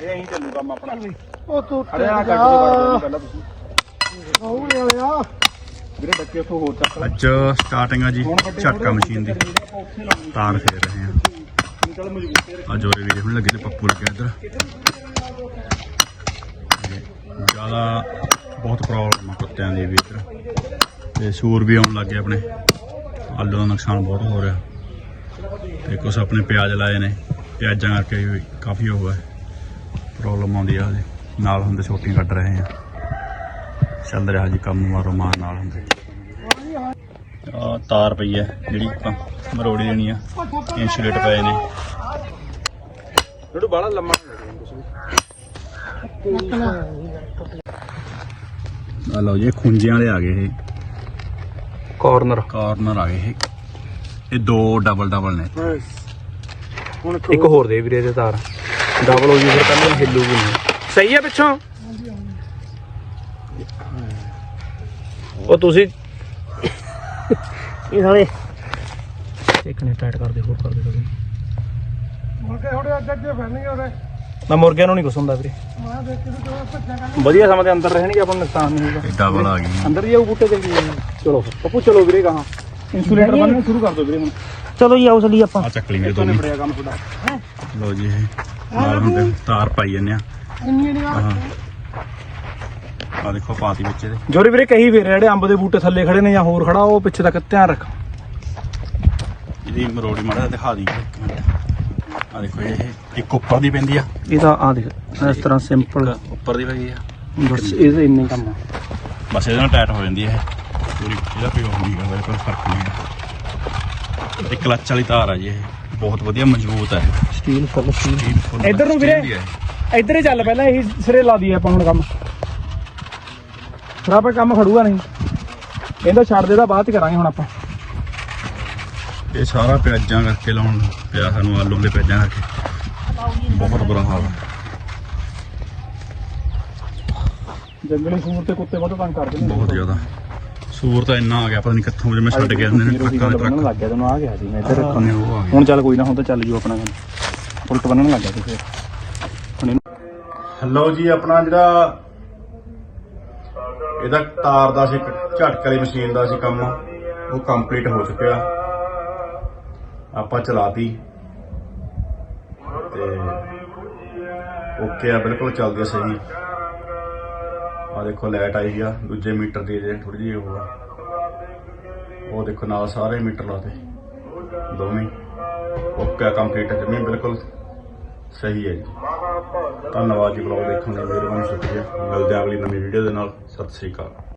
ਇਹ ਐਂ ਚੱਲੂ ਕੰਮ ਆਪਣਾ। ਉਹ ਤੂੰ ਅਰੇ ਆ ਟਿਕ ਕੱਟ ਜਾ। ਦੋ ਪਹਿਲਾਂ ਤੁਸੀਂ। ਹੌਲੀ ਵਾਲਿਆ ਵੀਰੇ ਡੱਕੇ ਤੋਂ ਹੋਰ ਚੱਕ ਲੈ। ਅੱਜ ਸਟਾਰਟਿੰਗ ਆ ਜੀ ਝਟਕਾ ਮਸ਼ੀਨ ਦੀ। ਤਾਰ ਫੇਰ ਰਹੇ ਆ। ਅੱਜ ਹੋਰੇ ਵੀਰੇ ਹੁਣ ਲੱਗੇ ਨੇ ਪੱਪੂ ਲੱਗੇ ਇੱਧਰ। ਜ਼ਿਆਦਾ ਬਹੁਤ ਪ੍ਰੋਬਲਮ ਆ ਕੁੱਤਿਆਂ ਦੀ ਵੀ ਇੱਧਰ। ਤੇ ਸੂਰ ਵੀ ਆਉਣ ਲੱਗੇ ਆਪਣੇ। ਆਲੂ ਦਾ ਨੁਕਸਾਨ ਬਹੁਤ ਹੋ ਰਿਹਾ। ਤੇ ਕੁਝ ਆਪਣੇ ਪਿਆਜ਼ ਲਾਏ ਨੇ। ਪਿਆਜ਼ਾਂ ਕਰਕੇ ਵੀ ਕਾਫੀ ਹੋ ਹੈ ਪ੍ਰੋਬਲਮ ਆਉਂਦੀ ਆ ਨਾਲ ਹੁੰਦੇ ਛੋਟੀਆਂ ਕੱਢ ਰਹੇ ਆ। ਚੱਲ ਰਿਹਾ ਜੀ ਕੰਮ ਮਾਰੋ ਮਾਰ ਨਾਲ ਹੁੰਦੇ। ਆ ਤਾਰ ਪਈ ਹੈ ਜਿਹੜੀ ਆਪਾਂ ਮਰੋੜੀ ਦੇਣੀ ਆ। ਇੰਸੂਲੇਟ ਪਏ ਨੇ। ਥੋੜਾ ਬਾਲਾ ਲੰਮਾ ਆ ਲਓ ਜੀ ਖੁੰਝਿਆਂ ਵਾਲੇ ਆ ਗਏ ਇਹ। ਕਾਰਨਰ ਕਾਰਨਰ ਆ ਗਏ ਇਹ। ਇਹ ਦੋ ਡਬਲ ਡਬਲ ਨੇ ਇੱਕ ਹੋਰ ਦੇ ਵੀਰੇ ਦੇ ਤਾਰ। ਡਬਲ ਹੋ ਜੂ ਫਿਰ ਪਹਿਲਾਂ ਹਿੱਲੂਗੀ ਨਹੀਂ। ਸਹੀ ਹੈ ਪਿੱਛੋਂ? ਉਹ ਤੁਸੀਂ ਇਹ ਸਾਲੇ। ਇੱਕ ਨੇ ਟਾਈਟ ਕਰ ਦੇ ਹੋਰ ਕਰ ਦੇ ਮੁਰਗੇ ਥੋੜੇ ਅੱਗੇ ਅੱਗੇ ਫੈਲਣਗੇ ਉਹਦੇ ਮੈਂ ਮੁਰਗਿਆਂ ਨੂੰ ਨਹੀਂ ਕੁਛ ਹੁੰਦਾ ਵੀਰੇ। ਮੈਂ ਦੇਖ ਕੇ ਤੇ ਭੱਜਿਆ ਕਰ ਵਧੀਆ ਸਮਾਂ ਦੇ ਅੰਦਰ ਰਹਿਣਗੇ ਆਪਾਂ ਨੂੰ ਨੁਕਸਾਨ ਨਹੀਂ ਹੋਊਗਾ। ਇਹ ਡਬਲ ਆ ਗਈ। ਅੰਦਰ ਆਉ ਬੂਟੇ ਦੇ ਚਲੋ ਫਿਰ। ਪੱਪੂ ਚਲੋ ਵੀਰੇ ਕਹਾਂ ਇਨਸੂਲੇਟਰ ਬੰਨਣਾ ਸ਼ੁਰੂ ਕਰ ਦਿਓ ਵੀਰੇ ਹੁਣ। ਚਲੋ ਜੀ ਆਓ ਚਲੀ ਆਪਾਂ। ਆ ਚੱਕ ਲਈ ਮੇਰੇ ਦੋਨੇ ਨਿਬੜਿਆ ਕੰਮ ਤੁਹਾਡਾ। ਲਓ ਜੀ। ਇਹ ਨਾਲ ਹੁੰਦੇ ਤਾਰ ਪਾਈ ਜੰਨੇ ਆ। ਇੰਨੀ ਆ ਦੇਖੋ ਪਾਤੀ ਵਿੱਚ ਇਹਦੇ। ਜੋਰੀ ਵੀਰੇ ਕਹੀ ਫੇਰ ਜਿਹੜੇ ਅੰਬ ਦੇ ਬੂਟੇ ਥੱਲੇ ਖੜੇ ਨੇ ਜਾਂ ਹੋਰ ਖੜਾ ਉਹ ਪਿੱਛੇ ਤੱਕ ਧਿਆਨ ਰੱਖ। ਇਹਦੀ ਮਰੋੜੀ ਮਾੜਾ ਦਿਖਾ ਦੀ ਇੱਕ ਮਿੰਟ। ਆ ਦੇਖੋ ਇਹ ਇੱਕ ਉੱਪਰ ਦੀ ਪੈਂਦੀ ਆ। ਇਹਦਾ ਆ ਦੇਖ ਇਸ ਤਰ੍ਹਾਂ ਸਿੰਪਲ ਉੱਪਰ ਦੀ ਪਈ ਆ। ਬਸ ਇਹਦੇ ਇੰਨੇ ਕੰਮ ਆ। ਬਸ ਇਹਦੇ ਨਾਲ ਟਾਈਟ ਹੋ ਜਾਂਦੀ ਹੈ ਇਹ। ਪੂਰੀ ਇਹਦਾ ਪਿਓ ਹੈਗਾ ਇਹਦਾ ਕੋਈ ਫ਼ਰਕ ਨਹੀਂ ਹੈ ਇਹ ਕਲੱਚ ਵਾਲੀ ਤਾਰ ਆ ਜੀ ਇਹ। ਬਹੁਤ ਵਧੀਆ ਮਜ਼ਬੂਤ ਹੈ। ਸਟੀਲ ਫੁੱਲ ਸਟੀਲ ਇੱਧਰ ਨੂੰ ਵੀਰੇ। ਇੱਧਰ ਹੀ ਚੱਲ ਪਹਿਲਾਂ ਇਹੀ ਸਿਰੇ ਲਾ ਦਈਏ ਆਪਾਂ ਹੁਣ ਕੰਮ। ਫਿਰ ਆਪਾਂ ਕੰਮ ਖੜੂਗਾ ਨਹੀਂ। ਇਹਦਾ ਛੱਡ ਦੇ ਦਾ ਬਾਅਦ ਚ ਕਰਾਂਗੇ ਹੁਣ ਆਪਾਂ। ਇਹ ਸਾਰਾ ਪਿਆਜ਼ਾਂ ਕਰਕੇ ਲਾਉਣ ਪਿਆ ਸਾਨੂੰ ਆਲੂ ਦੇ ਪਿਆਜ਼ਾਂ ਕਰਕੇ। ਬਹੁਤ ਬੁਰਾ ਹਾਲ ਹੈ। ਜੰਗਲੀ ਸੂਰ ਤੇ ਕੁੱਤੇ ਬਹੁਤ ਤੰਗ ਕਰਦੇ ਨੇ। ਬਹੁਤ ਜ਼ਿਆਦਾ। ਸੂਰ ਤਾਂ ਇੰਨਾ ਆ ਗਿਆ ਪਤਾ ਨਹੀਂ ਕਿੱਥੋਂ ਜਿਵੇਂ ਛੱਡ ਕੇ ਨੇ ਟਰੱਕਾਂ ਦੇ ਟਰੱਕ। ਲੱਗ ਗਿਆ ਤੈਨੂੰ ਆ ਗਿਆ ਸੀ ਮੈਂ ਇੱਧਰ। ਨੇ ਉਹ ਆ ਗਏ ਹੁਣ ਚੱਲ ਕੋਈ ਨਾ ਹੁਣ ਤਾਂ ਚੱਲ ਜੂ ਆਪਣਾ ਕੰਮ। ਉਲਟ ਬੰਨਣ ਲੱਗ ਗਿਆ ਤੇ ਫਿਰ। ਹੁਣ ਇਹਨੂੰ ਹੈਲੋ ਜੀ ਆਪਣਾ ਜਿਹੜਾ ਇਹਦਾ ਤਾਰ ਦਾ ਸੀ ਝਟਕ ਵਾਲੀ ਮਸ਼ੀਨ ਦਾ ਸੀ ਕੰਮ ਉਹ ਕੰਪਲੀਟ ਹੋ ਚੁੱਕਿਆ। ਆਪਾਂ ਚਲਾਤੀ। ਤੇ ਓਕੇ ਆ ਬਿਲਕੁਲ ਚੱਲਦੀ ਆ ਸਹੀ। ਦੇਖੋ ਲਾਈਟ ਆਈ ਆ, ਦੂਜੇ ਮੀਟਰ ਦੀ ਜੇ ਥੋੜੀ ਜਿਹੀ ਉਹ ਆ। ਉਹ ਦੇਖੋ, ਨਾਲ ਸਾਰੇ ਮੀਟਰ ਲਾਤੇ। ਦੋਵੇਂ। ਓਕੇ ਕੰਪਲੀਟ ਹੈ ਜਮੀ ਬਿਲਕੁਲ ਸਹੀ ਹੈ ਜੀ। ਧੰਨਵਾਦ ਜੀ ਬਲੌਗ ਦੇਖਣ ਲਈ ਮਿਹਰਬਾਨੀ ਸ਼ੁਕਰੀਆ। ਮਿਲਦੇ ਹਾਂ ਅਗਲੀ ਨਵੀਂ ਵੀਡੀਓ ਦੇ ਨਾਲ। ਸਤਿ ਸ੍ਰੀ ਅਕਾਲ।